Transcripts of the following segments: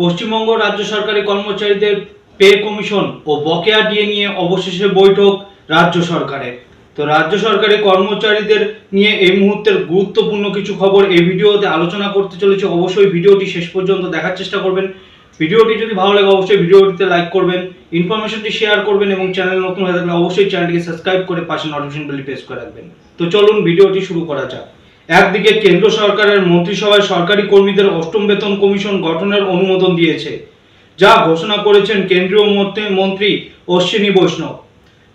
পশ্চিমবঙ্গ রাজ্য সরকারি কর্মচারীদের পে কমিশন ও বকেয়া ডিএ নিয়ে অবশেষে বৈঠক রাজ্য সরকারের তো রাজ্য সরকারি কর্মচারীদের নিয়ে এই মুহূর্তের গুরুত্বপূর্ণ কিছু খবর এই ভিডিওতে আলোচনা করতে চলেছে। অবশ্যই ভিডিওটি শেষ পর্যন্ত দেখার চেষ্টা করবেন। ভিডিওটি যদি ভালো লাগে, অবশ্যই ভিডিওটিতে লাইক করবেন ইনফরমেশনটি শেয়ার করবেন এবং চ্যানেল নতুন হয়ে থাকলে অবশ্যই চ্যানেলটিকে সাবস্ক্রাইব করে পাশে নোটিফিকেশন বেল প্রেস করে রাখবেন। তো চলুন ভিডিওটি শুরু করা যাক। একদিকে কেন্দ্র সরকারের মন্ত্রিসভায় সরকারি কর্মীদের অষ্টম বেতন কমিশন গঠনের অনুমোদন দিয়েছে, যা ঘোষণা করেছেন কেন্দ্রীয় মন্ত্রী- অশ্বিনী বৈষ্ণব।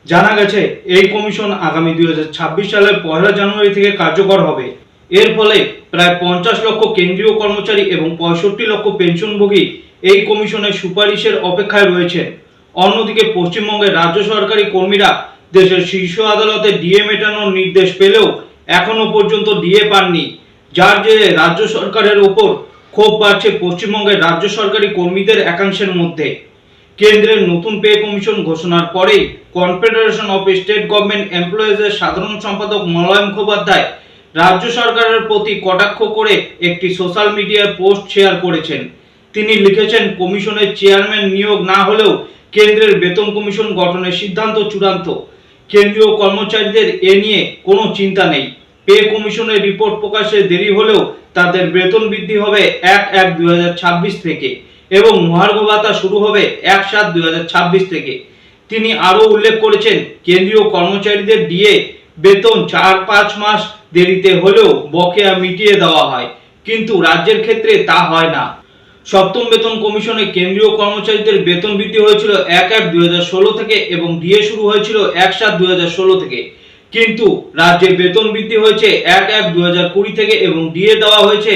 জানা গেছে, এই কমিশন আগামী দুই ছাব্বিশ সালের পয়লা জানুয়ারি থেকে কার্যকর হবে। এর ফলে প্রায় পঞ্চাশ লক্ষ কেন্দ্রীয় কর্মচারী এবং পঁয়ষট্টি লক্ষ পেনশনভোগী এই কমিশনের সুপারিশের অপেক্ষায় রয়েছেন। অন্যদিকে পশ্চিমবঙ্গের রাজ্য সরকারি কর্মীরা দেশের শীর্ষ আদালতে ডিএ মেটানোর নির্দেশ পেলেও এখনও পর্যন্ত ডিএ পাননি। যার জেরে রাজ্য সরকারের ওপর ক্ষোভ বাড়ছে পশ্চিমবঙ্গের রাজ্য সরকারি কর্মীদের একাংশের মধ্যে। কেন্দ্রের নতুন পে কমিশন ঘোষণার পরেই কনফেডারেশন অফ স্টেট গভর্নমেন্ট এমপ্লয়িজের সাধারণ সম্পাদক মলয় মুখোপাধ্যায় রাজ্য সরকারের প্রতি কটাক্ষ করে একটি সোশ্যাল মিডিয়ায় পোস্ট শেয়ার করেছেন। তিনি লিখেছেন, কমিশনের চেয়ারম্যান নিয়োগ না হলেও কেন্দ্রের বেতন কমিশন গঠনের সিদ্ধান্ত চূড়ান্ত। কেন্দ্রীয় কর্মচারীদের এ নিয়ে কোনো চিন্তা নেই। পে কমিশনের রিপোর্ট প্রকাশে দেরি হলেও তাদের বেতন বৃদ্ধি হবে এক এক দুই থেকে এবং মহার্ঘ ভাতা শুরু হবে এক সাত দুই থেকে। তিনি আরও উল্লেখ করেছেন, কেন্দ্রীয় কর্মচারীদের দিয়ে বেতন চার পাঁচ মাস দেরিতে হলেও বকেয়া মিটিয়ে দেওয়া হয়, কিন্তু রাজ্যের ক্ষেত্রে তা হয় না। সপ্তম বেতন কমিশনে কেন্দ্রীয় কর্মচারীদের বেতন বৃদ্ধি হয়েছিল এক এক দুই থেকে এবং ডিএ শুরু হয়েছিল এক সাত দুই থেকে। কিন্তু রাজ্যে বেতন বৃদ্ধি হয়েছে এক এক দুই থেকে এবং ডিএ দেওয়া হয়েছে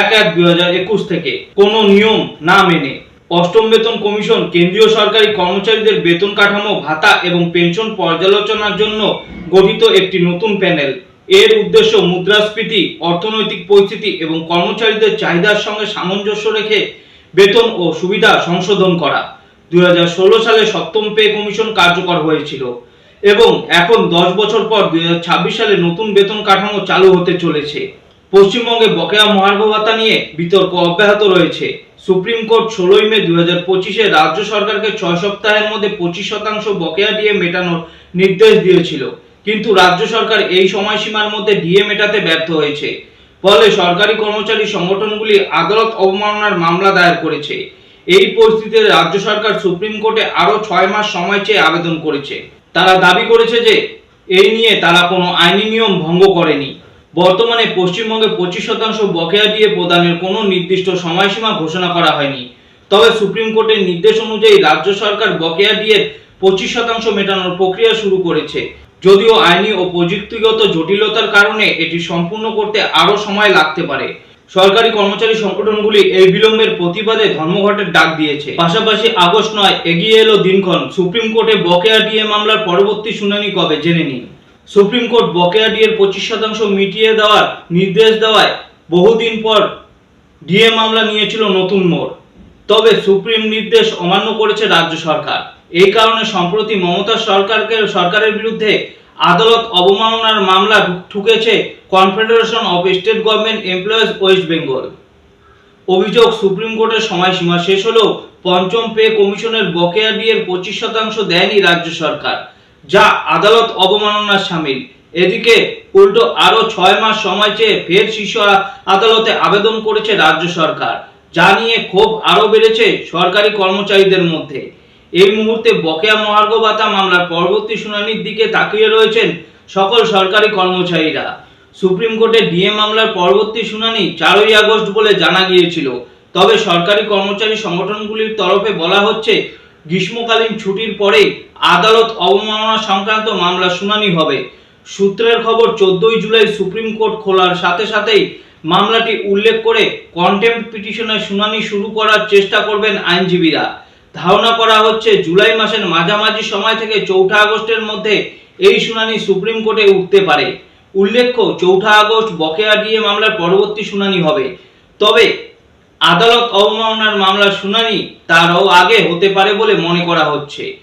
এক এক দুই একুশ থেকে। কোনো নিয়ম না মেনে অষ্টম বেতন কমিশন কেন্দ্রীয় সরকারি কর্মচারীদের বেতন কাঠামো, ভাতা এবং পেনশন পর্যালোচনার জন্য গঠিত একটি নতুন প্যানেল। এর উদ্দেশ্য মুদ্রাস্ফীতি, অর্থনৈতিক পরিস্থিতি এবং কর্মচারীদের চাহিদার সঙ্গে সামঞ্জস্য রেখে বেতন ও সুবিধা সংশোধন করা। দুই সালে সপ্তম পে কমিশন কার্যকর হয়েছিল এবং এখন দশ বছর পর দু হাজার ছাব্বিশ সালে নতুন বেতন কাঠামো চালু হতে চলেছে। পশ্চিমবঙ্গে বকেয়া মহার্ঘ ভাতা নিয়ে বিতর্ক অব্যাহত রয়েছে। সুপ্রিম কোর্ট ষোলোই মে দুই হাজার পঁচিশে রাজ্য সরকারকে ছয় সপ্তাহের মধ্যে পঁচিশ শতাংশ বকেয়া দিয়ে মেটানোর নির্দেশ দিয়েছিল। কিন্তু রাজ্য সরকার এই সময়সীমার মধ্যে ডিএ মেটাতে ব্যর্থ হয়েছে। ফলে সরকারি কর্মচারী সংগঠনগুলি আদালত অবমাননার মামলা দায়ের করেছে। এই পরিস্থিতিতে রাজ্য সরকার সুপ্রিম কোর্টে আরও ছয় মাস সময় চেয়ে আবেদন করেছে। তারা দাবি করেছে যে, এই নিয়ে তারা কোনো আইনি নিয়ম ভঙ্গ করেনি। বর্তমানে পশ্চিমবঙ্গে পঁচিশ শতাংশ বকেয়া দিয়ে প্রদানের কোনো নির্দিষ্ট সময়সীমা ঘোষণা করা হয়নি। তবে সুপ্রিম কোর্টের নির্দেশ অনুযায়ী রাজ্য সরকার বকেয়া দিয়ে পঁচিশ শতাংশ মেটানোর প্রক্রিয়া শুরু করেছে। যদিও আইনি ও প্রযুক্তিগত জটিলতার কারণে এটি সম্পূর্ণ করতে আরও সময় লাগতে পারে। সরকারি কর্মচারী সংগঠনগুলি এই বিলম্বের প্রতিবাদে ধর্মঘটের ডাক দিয়েছে। পাশাপাশি আগস্ট নয়, এগিয়ে এলো দিনক্ষণ। সুপ্রিম কোর্টে বকেয়া ডিএ মামলার পরবর্তী শুনানি কবে জেনে নিন। সুপ্রিম কোর্ট বকেয়া ডিএর পঁচিশ শতাংশ মিটিয়ে দেওয়ার নির্দেশ দেওয়ায় বহুদিন পর ডিএ মামলা নিয়েছিল নতুন মোড়। তবে সুপ্রিম নির্দেশ অমান্য করেছে রাজ্য সরকার। এই কারণে সম্প্রতি মমতা সরকারকে, সরকারের বিরুদ্ধে আদালত অবমাননার মামলা ঠুকেছে confederation of state government employees West Bengal. অভিযোগ সুপ্রিম কোর্টের সময়সীমা শেষ হলেও পঞ্চম পে কমিশনের বকেয়া ডিএর পঁচিশ শতাংশ দেয়নি রাজ্য সরকার, যা আদালত অবমাননার সামিল। এদিকে উল্টো আরও ছয় মাস সময় চেয়ে ফের শীর্ষ আদালতে আবেদন করেছে রাজ্য সরকার, যা নিয়ে ক্ষোভ আরও বেড়েছে সরকারি কর্মচারীদের মধ্যে। এই মুহূর্তে বকেয়া মহার্ঘ ভাতা মামলার পরবর্তী শুনানির দিকে তাকিয়ে রয়েছেন সকল সরকারি কর্মচারীরা। সুপ্রিম কোর্টে ডিএ মামলার পরবর্তী শুনানি চারই আগস্ট বলে জানা গিয়েছিল। তবে সরকারি কর্মচারী সংগঠনগুলির তরফে বলা হচ্ছে, গ্রীষ্মকালীন ছুটির পরে আদালত অবমাননা সংক্রান্ত মামলা শুনানি হবে। সূত্রের খবর, চোদ্দই জুলাই সুপ্রিম কোর্ট খোলার সাথে সাথেই মামলাটি উল্লেখ করে কন্টেম্প পিটিশনের শুনানি শুরু করার চেষ্টা করবেন আইনজীবীরা। ধারণা করা হচ্ছে জুলাই মাসের মাঝামাঝি সময় থেকে চৌঠা আগস্টের মধ্যে এই শুনানি সুপ্রিম কোর্টে উঠতে পারে। উল্লেখ্য, চৌঠা আগস্ট বকেয়া ডিএ মামলার পরবর্তী শুনানি হবে। তবে আদালত অবমাননার মামলার শুনানি তারও আগে হতে পারে বলে মনে করা হচ্ছে।